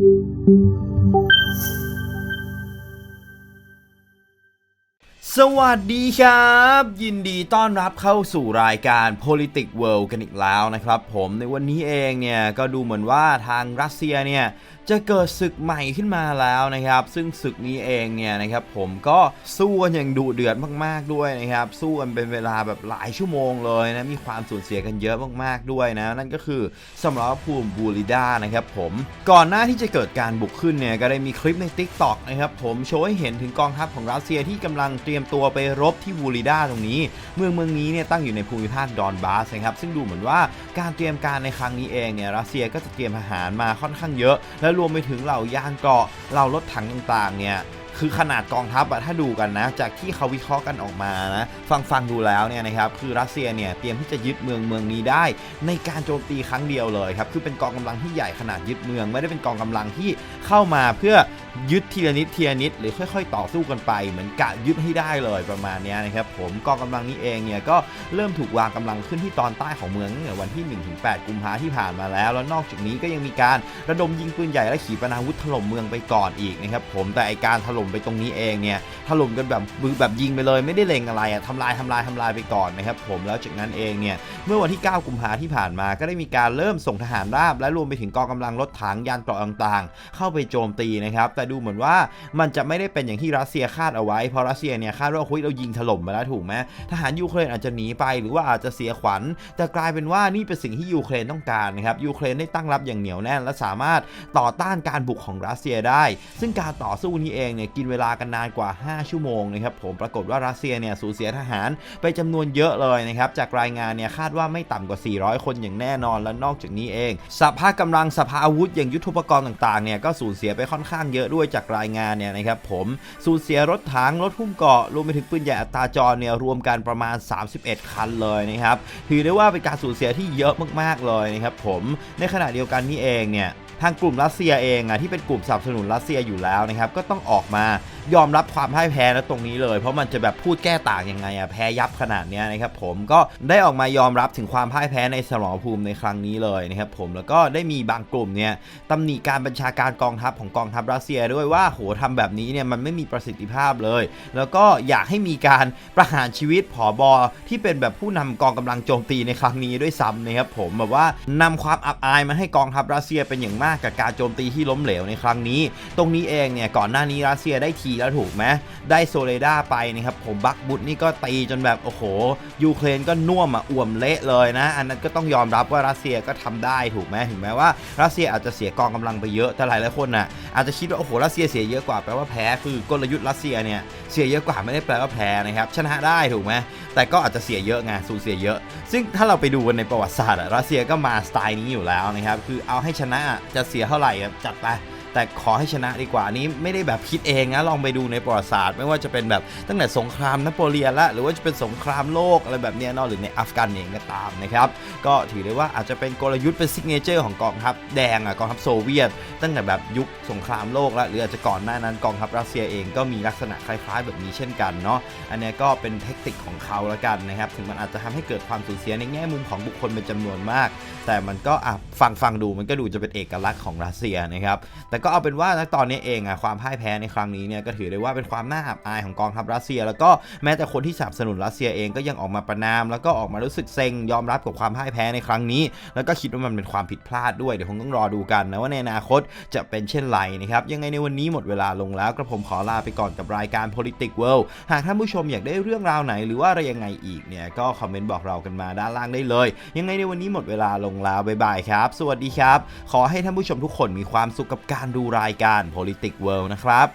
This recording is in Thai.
สวัสดีครับ ยินดีต้อนรับเข้าสู่รายการ Politics World กันอีกแล้วนะครับ ผมในวันนี้เองเนี่ย ก็ดูเหมือนว่าทางรัสเซียเนี่ย จะเกิดศึกใหม่ขึ้นมาแล้วนะครับ ซึ่งศึกนี้เองเนี่ยนะครับผมก็สู้กันอย่างดุเดือดมากๆด้วยนะครับ สู้กันเป็นเวลาแบบหลายชั่วโมงเลยนะมีความสูญเสียกันเยอะมากๆด้วยนะ นั่นก็คือสมรภูมิบูริด้านะครับผมก่อนหน้าที่จะเกิดการบุกขึ้นเนี่ยก็ได้มีคลิปใน Tik t o อกนะครับผมโชว์ให้เห็นถึงกองทัพของรัสเซียที่กำลังเตรียมตัวไปรบที่บูริด้าตรงนี้ เมืองเมืองนี้เนี่ยตั้งอยู่ในภูมิภาคดอนบาสนะครับซึ่งดูเหมือนว่าการเตรียมการในครั้งนี้เองเนี่ยรัสเซียก็จะเตรียมทหารมาค่อนข้างเยอะและรวมไปถึงเหล่ายางเกราะเหล่ารถถังต่างๆเนี่ยคือขนาดกองทัพอะถ้าดูกันนะ จากที่เขาวิเคราะห์กันออกมานะ ฟังฟังดูแล้วเนี่ยนะครับคือรัสเซียเนี่ยเตรียมที่จะยึดเมืองเมืองนี้ได้ ในการโจมตีครั้งเดียวเลยครับคือเป็นกองกำลังที่ใหญ่ขนาดยึดเมือง ไม่ได้เป็นกองกำลังที่เข้ามาเพื่อ ยึดทีละนิดทีละนิดหรือค่อย ๆ ต่อสู้กันไป เหมือนกะยึดให้ได้เลยประมาณนี้นะครับผมกองกำลังนี้เองเนี่ยก็เริ่มถูกวางกำลังขึ้นที่ตอนใต้ของเมืองตั้งแต่วันที่ 1-8 กุมภาที่ผ่านมาแล้ว แล้วนอกจากนี้ก็ยังมีการระดมยิงปืนใหญ่และขีปนาวุธถล่มเมืองไปก่อนอีกนะครับผมแต่ไอการถล่มไปตรงนี้เองเนี่ยถล่มกันแบบแบบยิงไปเลยไม่ได้เล็งอะไรอะทำลายทำลายทำลายไปก่อนนะครับผมแล้วจากนั้นเองเนี่ยเมื่อวันที่ 9 กุมภาที่ผ่านมา ก็ได้มีการเริ่มส่งทหารราบและรวมไปถึงกองกำลังรถถังยานเกราะต่างๆ เข้าไปโจมตีนะครับแต่ดูเหมือนว่ามันจะไม่ได้เป็นอย่างที่รัสเซียคาดเอาไว้เพราะรัสเซียเนี่ยคาดว่าคุยเรายิงถล่มมาแล้วถูกไหมทหารยูเครนอาจจะหนีไปหรือว่าอาจจะเสียขวัญ แต่กลายเป็นว่านี่เป็นสิ่งที่ยูเครนต้องการนะครับยูเครนได้ตั้งรับอย่างเหนียวแน่น และสามารถต่อต้านการบุกของรัสเซียได้ ซึ่งการต่อสู้นี้เองเนี่ยกินเวลากันนานกว่า 5 ชั่วโมงนะครับผมปรากฏว่ารัสเซียเนี่ยสูญเสียทหารไปจำนวนเยอะเลยนะครับจากรายงานเนี่ยคาดว่าไม่ต่ำกว่า 400 คนอย่างแน่นอนและนอกจากนี้เองสภาพกำลังสภาอาวุธอย่างยุทโธปกรณ์ต่างๆเนี่ยก็สูญเสียไปค่อนข้างเยอะด้วยวยจากรายงานเนี่ยนะครับผมสูญเสียรถถังรถหุ้มเกาะรวมไปถึงปืนใหญ่อัตราจรเนี่ยรวมกันประมาณ 31 คันเลยนะครับถือได้ว่าเป็นการสูญเสียที่เยอะมากๆเลยนะครับผมในขณะเดียวกันนี่เองเนี่ย ทางกลุ่มรัสเซียเองอะที่เป็นกลุ่มสนับสนุนรัสเซียอยู่แล้วนะครับก็ต้องออกมายอมรับความพ่ายแพ้นะตรงนี้เลย เพราะมันจะแบบพูดแก้ต่างยังไงอะแพ้ยับขนาดนี้นะครับผมก็ได้ออกมายอมรับถึงความพ่ายแพ้ในสมรภูมิในครั้งนี้เลยนะครับผมแล้วก็ได้มีบางกลุ่มเนี่ยตำหนิการบัญชาการกองทัพของกองทัพรัสเซียด้วยว่าโหทำแบบนี้เนี่ยมันไม่มีประสิทธิภาพเลย แล้วก็อยากให้มีการประหารชีวิตผอบอที่เป็นแบบผู้นำกองกำลังโจมตีในครั้งนี้ด้วยซ้ำนะครับผมแบบว่านำความอับอายมาให้กองทัพรัสเซียเป็นอย่างมากกับการโจมตีที่ล้มเหลวในครั้งนี้ ตรงนี้เองเนี่ยก่อนหน้านี้รัสเซียได้ทีแล้วถูกไหมได้โซเลดาไปนะครับผมบักบุตนี่ก็ตีจนแบบโอ้โหยูเครนก็น่วมอะอ่วมเละเลยนะ อันนั้นก็ต้องยอมรับว่ารัสเซียก็ทำได้ถูกไหมถึงแม้ว่ารัสเซียอาจจะเสียกองกำลังไปเยอะแต่หลายหลายคนน่ะอาจจะคิดว่าโอ้โหรัสเซียเสียเยอะกว่าแปลว่าแพ้คือกลยุทธ์รัสเซียเนี่ยเสียเยอะกว่าไม่ได้แปลว่าแพ้นะครับชนะได้ถูกไหมแต่ก็อาจจะเสียเยอะไงสูญเสียเยอะ ซึ่งถ้าเราไปดูในประวัติศาสตร์รัสเซียก็มาสไตล์นี้อยู่แล้วนะครับคือเอาให้ชนะจจะเสียเท่าไหร่จัดไป แต่ขอให้ชนะดีกว่านี้ไม่ได้แบบคิดเองนะลองไปดูในประวัติศาสตร์ ไม่ว่าจะเป็นแบบตั้งแต่สงครามนโปเลียนละหรือว่าจะเป็นสงครามโลกอะไรแบบนี้เนอะหรือในอัฟกันเองก็ตามนะครับก็ถือได้ว่าอาจจะเป็นกลยุทธ์เป็นซิกเนเจอร์ของกองทัพแดงอะกองทัพโซเวียต ตั้งแต่แบบยุคสงครามโลกล้วหรืออาจจะก่อนหน้านั้นกองทัพรัสเซียเองก็มีลักษณะคล้ายๆ แบบนี้เช่นกันเนาะอันนี้ก็เป็นเทคนิคของเขาละกันนะครับถึงมันอาจจะทำให้เกิดความสูญเสียในแง่มุมของบุคคลเป็นจำนวนมาก แต่มันก็อะฟังฟังดูมันก็ดูจะเป็นเอกลักษณ์ของรัสเซียนะครับแต่ก็เอาเป็นว่าณตอนนี้เองอะความพ่ายแพ้ในครั้งนี้เนี่ยก็ถือได้ว่าเป็นความน่าอับอายของกองทัพรัสเซีย แล้วก็แม้แต่คนที่สนับสนุนรัสเซียเองก็ยังออกมาประนาม แล้วก็ออกมารู้สึกเซ็งยอมรับกับความพ่ายแพ้ในครั้งนี้ แล้วก็คิดว่ามันเป็นความผิดพลาดด้วยเดี๋ยวคงต้องรอดูกันนะว่าในอนาคตจะเป็นเช่นไรนะครับยังไงในวันนี้หมดเวลาลงแล้วกระผมขอลาไปก่อนกับรายการ Politics World หากท่านผู้ชมอยากได้เรื่องราวไหนหรือว่าอะไรยังไงอีกเนี่ยก็คอมเมนต์บอกเรากันมาด้านล่างได้เลย ยังไงในวันนี้หมดเวลาลงแล้วบ๊ายบายครับ สวัสดีครับ ขอให้ท่านผู้ชมทุกคนมีความสุขกับการดูรายการ Politics World นะครับ